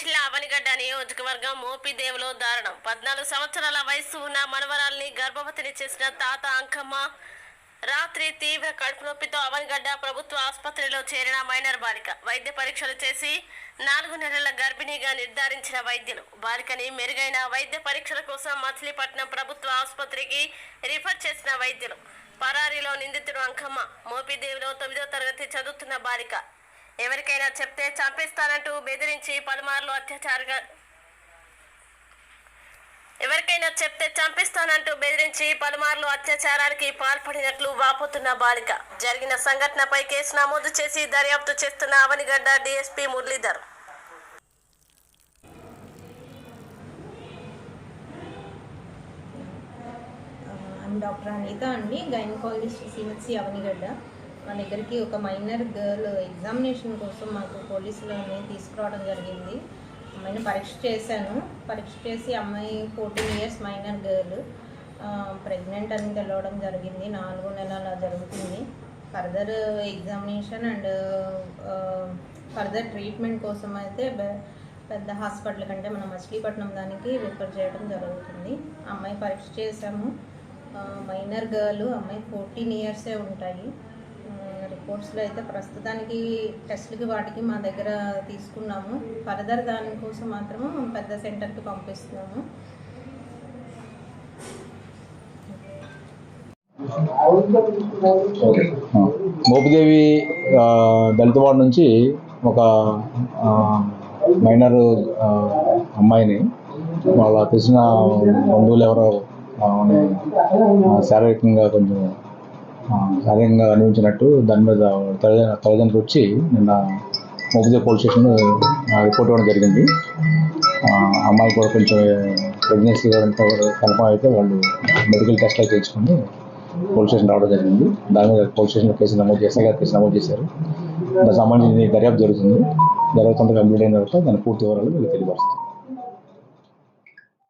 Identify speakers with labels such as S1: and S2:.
S1: జిల్లా అవనిగడ్డ నియోజకవర్గం మోపిదేవులో దారుణం. పద్నాలుగు సంవత్సరాల వయసు ఉన్న మనవరాల్ని గర్భవతిని చేసిన తాత అంకమ్మ రాత్రి తీవ్ర కడుపు నొప్పితో అవనిగడ్డ ప్రభుత్వ ఆసుపత్రిలో చేరిన మైనర్ బాలిక. వైద్య పరీక్షలు చేసి నాలుగు నెలల గర్భిణిగా నిర్ధారించిన వైద్యులు. బాలికని మెరుగైన వైద్య పరీక్షల కోసం మచిలీపట్నం ప్రభుత్వ ఆసుపత్రికి రిఫర్ చేసిన వైద్యులు. పరారీలో నిందితుడు అంకమ్మ. మోపిదేవిలో తొమ్మిదో తరగతి చదువుతున్న బాలిక. ఎవరికైనా చెప్తే చంపేస్తానంటూ బెదిరించి పలుమార్లు అత్యాచారంగా ఎవరికైనా చెప్తే చంపిస్తానంటూ బెదిరించి పలుమార్లు అత్యాచారానికి పాల్పడినట్లు వాపోతున్న బాలిక. జరిగిన సంఘటనపై కేసు నమోదు చేసి దర్యాప్తు చేస్తున్న అవనిగడ్డ డీఎస్పీ మురళీధర్.
S2: డాక్టర్ అనిత అండి గైనకాలజిస్ట్ సిహెచ్సి అవనిగడ్డ మా దగ్గరికి ఒక మైనర్ గర్ల్ ఎగ్జామినేషన్ కోసం మాకు పోలీసులని తీసుకురావడం జరిగింది. అమ్మాయిని పరీక్ష చేశాను. పరీక్ష చేసి అమ్మాయి fourteen years minor girl pregnant అని తెలవడం జరిగింది. నాలుగు నెలల జరుగుతుంది. Further examination and further treatment కోసం అయితే పెద్ద హాస్పిటల్ కంటే మన మచిలీపట్నం దానికి రిఫర్ చేయడం జరుగుతుంది. అమ్మాయి పరీక్ష చేశాము. మైనర్ గర్ల్ అమ్మాయి ఫోర్టీన్ ఇయర్సే ఉంటాయి. రిపోర్ట్స్లో అయితే ప్రస్తుతానికి టెస్టులకి వాటికి మా దగ్గర తీసుకున్నాము. ఫర్దర్ దానికోసం మాత్రము పెద్ద సెంటర్కి పంపిస్తున్నాము.
S3: ఓకే. ఆ. మోపిదేవి నుంచి ఒక మైనర్ అమ్మాయిని వాళ్ళ తెలిసిన బంధువులు ఎవరో శారీరకంగా కొంచెం అదేంగా శారీరకంగా అనిపించినట్టు దాని మీద తల్లిదండ్రులు వచ్చి నిన్న మోపిదేవి పోలీస్ స్టేషన్ రిపోర్ట్ ఇవ్వడం జరిగింది. అమ్మాయి కూడా కొంచెం ప్రెగ్నెన్సీ కన్ఫర్మ్ అయితే వాళ్ళు మెడికల్ టెస్ట్లు చేయించుకుని పోలీస్ స్టేషన్ రావడం జరిగింది. దాని మీద పోలీస్ స్టేషన్లో కేసు నమోదు చేస్తే కేసు నమోదు చేశారు. దానికి సంబంధించి దర్యాప్తు జరుగుతుంది. దర్యాప్తు అంతా కంప్లీట్ అయిన తర్వాత దాని పూర్తి వివరాలు మీకు తెలియపరుస్తాం.